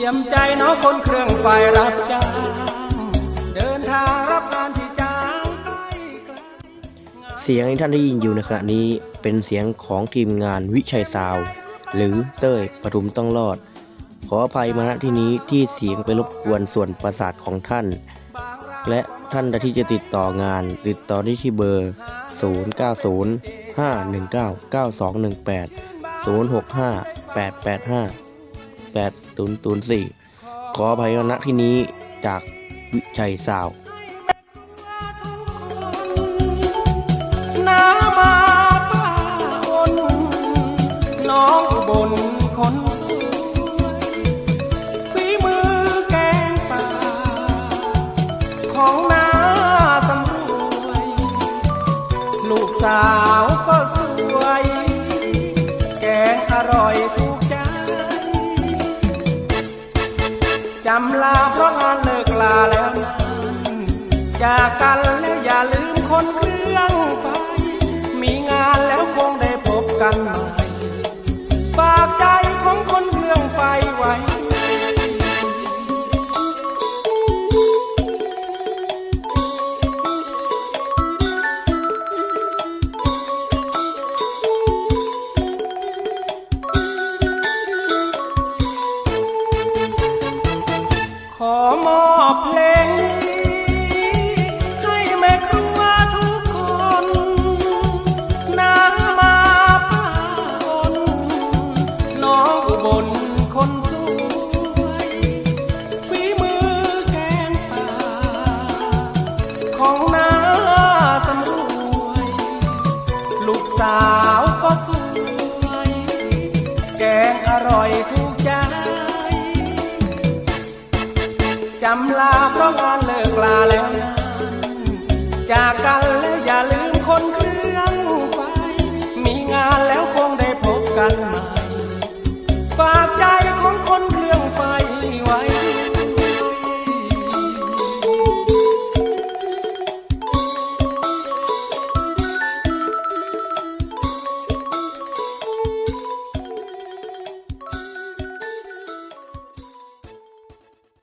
ยี่ยมใจเน้องคนเครื่องไฟรับจ้างเดินทางรับงานที่จ้างใกล้ไกลเสียงที่ท่านได้ยินอยู่ในขณะนี้เป็นเสียงของทีมงานวิชัยซาว หรือเต้ยปทุมต้องรอด ขออภัยมาณที่นี้ที่เสียงไปรบกวนส่วนประสาทของท่าน และท่านใดที่จะติดต่องาน ติดต่อได้ที่เบอร์ 090 519 9218 065 885 8004 ขออภัยณที่นี้จากวิชัยซาวน้ามาป้าอนน้องบนคนฝีมือแกงป่า ของน้าสำรวย ลูกสาวก็ำลาเพราะงานเลิกลาแล้วนั้นจากกันแล้วอย่าลืมคนเครื่องไป มีงานแล้วคงได้พบกันใหม่ มอบเพลงนี้ให้แม่ครัวทุกคนน้ำมาป้าอนน้องอุบลคนสวยฝีมือแกงป่าของน้าำลาเพราะงานเลิกลาแล้วจากกันแล้วอย่าลืมคนเครื่องไฟ มีงานแล้วคงได้พบกันใหม่